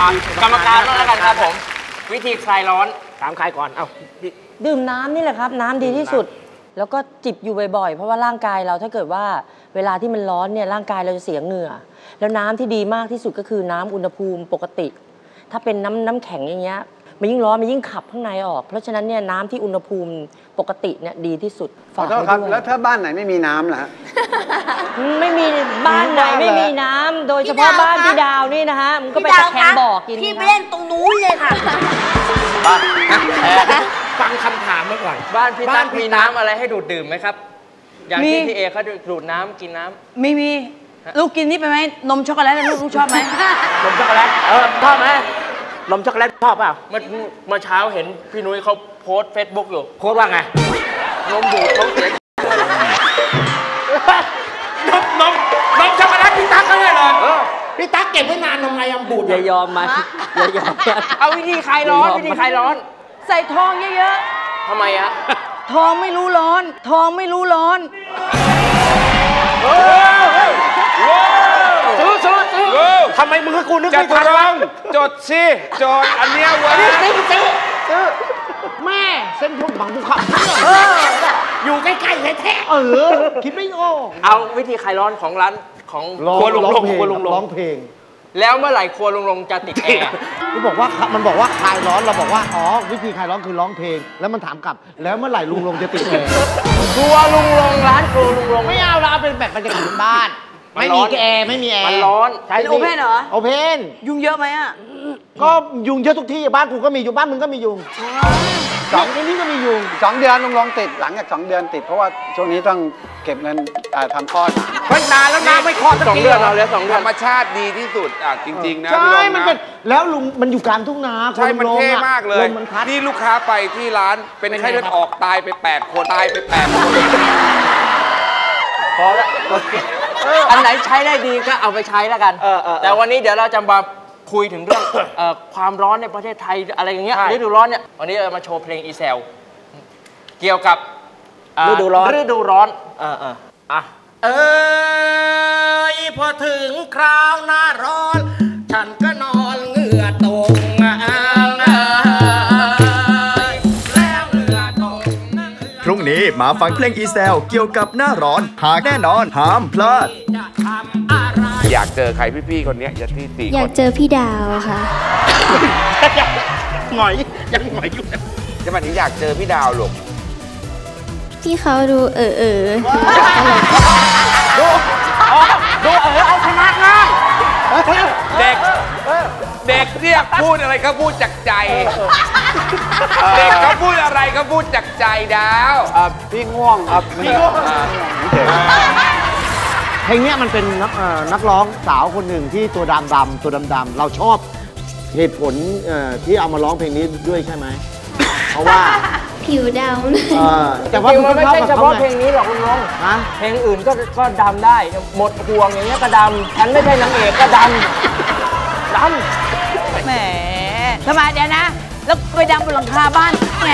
อะกรรมการบ้างแล้วกันครับผม วิธีคลายร้อนถามใครก่อนเอ้าพี่ดื่มน้ำนี่แหละครับ น้ำดีที่สุด แล้วก็จิบอยู่บ่อยๆ เพราะว่าร่างกายเราถ้าเกิดว่าเวลาที่มันร้อนเนี่ยร่างกายเราจะเสียเหงื่อ แล้วน้ำที่ดีมากที่สุดก็คือน้ำอุณหภูมิปกติ ถ้าเป็นน้ำน้ำแข็งอย่างเงี้ยมันยิ่งร้อนมันยิ่งขับข้างในออก เพราะฉะนั้นเนี่ยน้ำที่อุณหภูมิปกติเนี่ยดีที่สุดขอฝากโทษไว้ครับ ด้วยแล้วถ้าบ้านไหนไม่มีน้ำล่ะฮะ ไม่มีบ้านไหนไม่มีน้ำ โดยเฉพาะบ้านพี่ดาวนี่นะฮะมันก็ไปตะแคงบ่อกินพี่ไปครับเล่นตรงนู้นเลยค่ะฟังคำถามมาก่อน บ้านพี่บ้าตั๊นกพี่มีตั๊กน้ำอะไรให้ดูดดื่มไหมครับ อย่างที่พี่เอเขาดูดน้ำกินน้ำมีมีลูกกินนี่ไปไหมนมช็อกโกแลตลูกลูกชอบไหมนมช็อกโกแลตเออชอบไหมนมช็อกโกแลตชอบเปล่าเมื่อเมื่อเช้าเห็นพี่นุ้ยเขาโพสเฟซบุ๊กอยู่โค้ดว่าไงนมบูดท้องเสีย กเก็บไว้นานทำไงยังบูดอย่ายอมมันอย่ายอมมันเอาวิธีคลายร้อนวิธีคลายร้อน ใส่ทองเยอะทำไมอะๆทองไม่รู้ร้อน ทองไม่รู้ร้อนซื้อซื้อซื้อทำไมมึงกับกูนึกจะไม่ททันดลวะองจดสิจดอันเนี้ยไว้ซื้อซื้อซื้อแม่เส้นผมบางภูเขาอยู่ใกล้ๆแท้ๆเออ คิดไม่ออกเอาวิธีคลายร้อนของร้านของครัวลุงลงครัวลุงลร้องงเพลง แล้วเมื่อไหร่ครัวลุงลงจะติดแอร์ที่บอกว่ามันบอกว่าคลายร้อนเราบอกว่าอ๋อวิธีคลายร้อนคือร้องเพลง แล้วมันถามกลับ แล้วเมื่อไหร่ลุงลงจะติดแอร์ครัวลุงลงร้านครัวลุงลงไม่เอาเราเอาเป็นแบบบรรยากาศบ้านมันไม่ร้มีอนแอร์ไม่มีแอร์มันร้อนใช่เป็นโอเพนเหรอโอเพนยุงเยอะไหมอะก็ยุงเยอะทุกที่บ้านกูก็มียุงบ้านมึงก็มียุงสองที่นี่ก็มียุงสองเดือนลุงลองติดหลังจากสองเดือนติดเพราะว่าช่วงนี้ต้องเก็บเงินอ่าทำคลอดเฮ้ยนานแล้วนะไม่คลอดสักสองทีเดือนเราแล้วสองเดืธอรน รมชาติดีที่สุดอะจริง ๆ นะใช่ พี่ลงมันนะเป็นแล้วลุงมันอยู่กลางทุ่งนาใช่ มันคลงเท่อะมากเลย ลมมันพัด นี่ลูกค้าไปที่ร้านเป็นไข้เลือดออกตายไป 8 คนตายไป 8 คน พอแล้วอันไหนใช้ได้ดีก็เอาไปใช้แล้วกัน เออเออเออแต่วันนี้เดี๋ยวเราจะมาคุยถึงเรื่อง เอ่อความร้อนในประเทศไทยอะไรอย่างเงี้ยใช่ ฤดูร้อนเนี่ยวันนี้เรามาโชว์เพลงอีเซล เกี่ยวกับเอ่อฤดูร้อน ฤดูร้อน เออเอออะ เอยพอถึงคราวหน้าร้อน ฉันก็นอนเหงื่อตกอ่างแล้วเหงื่อตกพรุ่งนี้มาฟังเพลงอีเซลเกี่ยวกับหน้าร้อน หากแน่นอนห้ามพลาด จะทำอะไร อยากเจอใครพี่ๆคนเนี้ยอย่าที่สี่อคยากนเจอพี่ดาวค่ะหน่อยยังหน่อยอยู่นะจะมาถึงอยากเจอพี่ดาวลูก ที่เขาดูเออเออดูเออเอาชนะง่ายเด็ก เด็กเนี่ยพูดอะไรเขาพูดจากใจ เด็กเขาพูดอะไรเขาพูดจากใจดาวพี่ง่วงครับพี่ง่วงเพลงนี้มันเป็นนักนักร้องสาวคนหนึ่งที่ตัวดำดำตัวดำดำเราชอบเหตุผลที่เอามาร้องเพลงนี้ด้วยใช่ไหม เพราะว่า ผิวดำเลยเอ่อแต่ว่าจริงๆมันไม่ใช่เฉพาะไงเพลงนี้หรอกคุณน้องฮะเพลงอื่นก็ก็ดำได้หมดห่วงอย่างเงี้ยก็ดำฉันไม่ใช่นางเอกก็ดำดำแหมทำไมเดี๋ยวนะ แล้วไปดังบนหลังคาบ้านไง